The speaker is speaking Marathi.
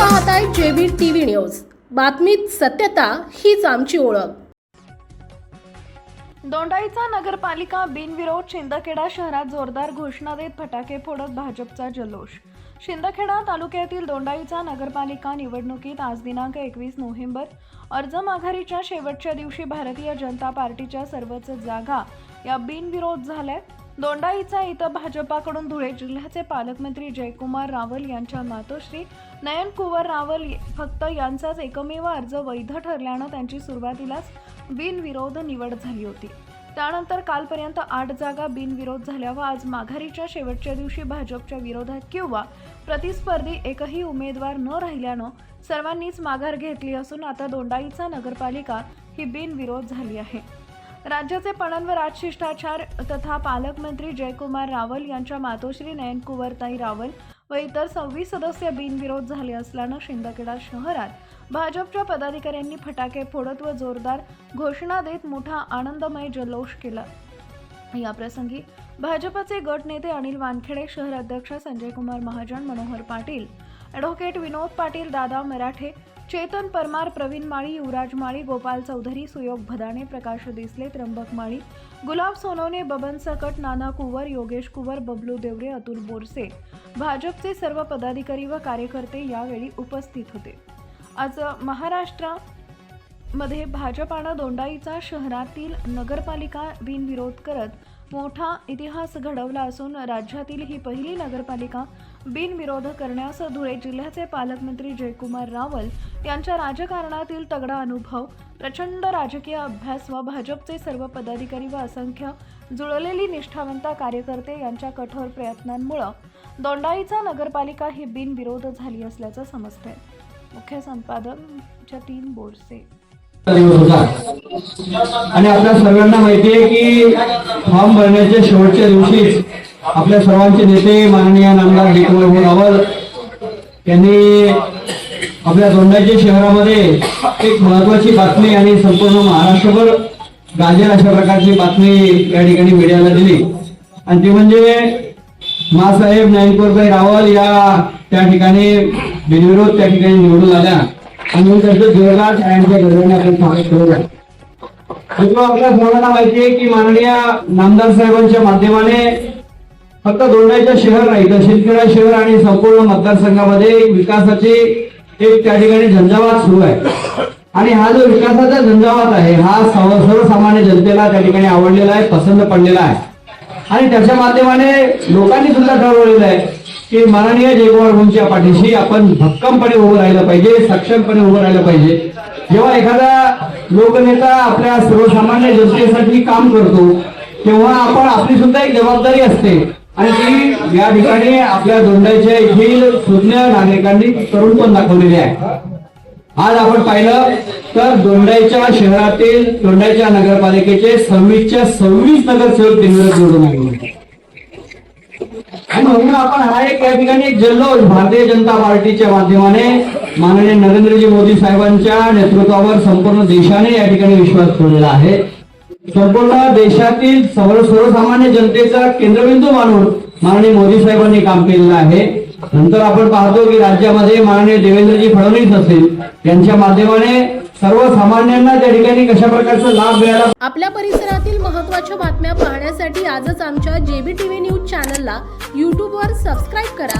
पाहताय जेबी टीव्ही न्यूज. बातमीत सत्यता हीच आमची ओळख. दोंडाईचा नगरपालिका बिनविरोध शिंदखेडा शहरात जोरदार घोषणा देत फटाके फोडत भाजपचा जल्लोष. शिंदखेडा तालुक्यातील दोंडाईचा नगरपालिका निवडणुकीत आज दिनांक एकवीस नोव्हेंबर अर्ज माघारीच्या शेवटच्या दिवशी भारतीय जनता पार्टीच्या सर्वच जागा या बिनविरोध झाल्या दोंडाईचा इथं भाजपाकडून धुळे जिल्ह्याचे पालकमंत्री जयकुमार रावल यांच्या मातोश्री नयनकुंवर रावल फक्त यांचाच एकमेव अर्ज वैध ठरल्यानं त्यांची सुरुवातीलाच बिनविरोध निवड झाली होती. त्यानंतर कालपर्यंत आठ जागा बिनविरोध झाल्या व आज माघारीच्या शेवटच्या दिवशी भाजपच्या विरोधात किंवा प्रतिस्पर्धी एकही उमेदवार न राहिल्यानं सर्वांनीच माघार घेतली असून आता दोंडाईचा नगरपालिका ही बिनविरोध झाली आहे. राज्याचे पणन व राजशिष्टाचार तथा पालकमंत्री जयकुमार रावल यांच्या मातोश्री नयनकुवरताई रावल व इतर सव्वीस सदस्य बिनविरोध झाले असल्यानं शिंदखेडा शहरात भाजपच्या पदाधिकाऱ्यांनी फटाके फोडत व जोरदार घोषणा देत मोठा आनंदमय जल्लोष केला. या प्रसंगी भाजपचे गट नेते अनिल वानखेडे शहर अध्यक्ष संजय कुमार महाजन मनोहर पाटील ॲडव्होकेट विनोद पाटील दादा मराठे चेतन परमार प्रवीण माळी युवराज माळी गोपाल चौधरी सुयोग भदाणे प्रकाश दिसले त्र्यंबक माळी गुलाब सोनवणे बबन सकट नाना कुवर योगेश कुवर बबलू देवरे अतुल बोरसे. भाजपचे सर्व पदाधिकारी व कार्यकर्ते यावेळी उपस्थित होते. आज महाराष्ट्रमध्ये भाजपानं दोंडाईचा शहरातील नगरपालिका बिनविरोध करत मोठा इतिहास घडवला असून राज्यातील ही पहिली नगरपालिका बिनविरोध करण्यास धुळे जिल्ह्याचे पालकमंत्री जयकुमार रावल यांच्या राजकारणातील तगडा अनुभव प्रचंड राजकीय अभ्यास व भाजपचे सर्व पदाधिकारी व असंख्य जुळलेली निष्ठावंत कार्यकर्ते यांच्या कठोर प्रयत्नांमुळं दोंडाईचा नगरपालिका ही बिनविरोध झाली असल्याचं समजतंय. मुख्य संपादक जतीन बोरसे. आणि आपल्या सर्वांना माहिती आहे की फॉर्म भरण्याच्या शेवटच्या दिवशी आपल्या सर्वांचे नेते माननीय नामदार विक्रमभाऊ रावल यांनी आपल्या दोंडाच्या शहरामध्ये एक महत्वाची बातमी आणि संपूर्ण महाराष्ट्रभर गाजेल अशा प्रकारची बातमी या ठिकाणी मीडियाला दिली. आणि ती म्हणजे मासाहेब नाईनपूरभाई रावल या त्या ठिकाणी बिनविरोध त्या ठिकाणी निवडून आल्या. आणि मी त्याचं जोरदार त्यांच्या घराने आपण स्वागत करूया आपल्या सर्वांना माहिती आहे की माननीय नामदार साहेबांच्या माध्यमाने फक्त दोंडाईचं शहर नाही तर शिंदखेडा शहर आणि संपूर्ण मतदारसंघामध्ये विकासाची एक त्या ठिकाणी झंझावात सुरू आहे. आणि हा जो विकासाचा झंझावात आहे हा सर्वसामान्य जनतेला त्या ठिकाणी आवडलेला आहे पसंत पडलेला आहे. आणि त्याच्या माध्यमाने लोकांनी सुद्धा ठरवलेलं आहे की माननीय जयकुमार भाऊंच्या पाठीशी आपण भक्कमपणे उभं राहिलं पाहिजे सक्षमपणे उभं राहिलं पाहिजे. जेव्हा एखादा लोकनेता आपल्या सर्वसामान्य जनतेसाठी काम करतो तेव्हा आपण आपली सुद्धा एक जबाबदारी असते. आणि ती या ठिकाणी आपल्या दोंडाच्या येथील सुज्ञ नागरिकांनी करून पण दाखवलेली आहे. आज आपण पाहिलं तर दोंडाईच्या शहरातील दोंडाईच्या नगरपालिकेचे सव्वीसच्या सव्वीस नगरसेवक बिनविरोध निवडून आले आणि म्हणून आपण हा एक या ठिकाणी एक जल्लोष भारतीय जनता पार्टीच्या माध्यमाने माननीय नरेंद्रजी मोदी साहेबांच्या नेतृत्वावर संपूर्ण देशाने या ठिकाणी विश्वास ठेवलेला आहे. संपूर्ण देशातील सर्व सर्वसामान्य जनतेचा केंद्रबिंदू मानून माननीय मोदी साहेबांनी काम केलेलं आहे. नंतर आपण पाहतो की राज्यामध्ये माननीय देवेंद्रजी फडणवीस असेल यांच्या माध्यमाने सर्वसामान्यांना त्या ठिकाणी कशा प्रकारचा लाभ मिळाला? आपल्या परिसरातील महत्त्वाच्या बातम्या पाहण्यासाठी आजच आमच्या जेबी टीव्ही न्यूज चॅनलला यूट्यूबवर सबस्क्राईब करा.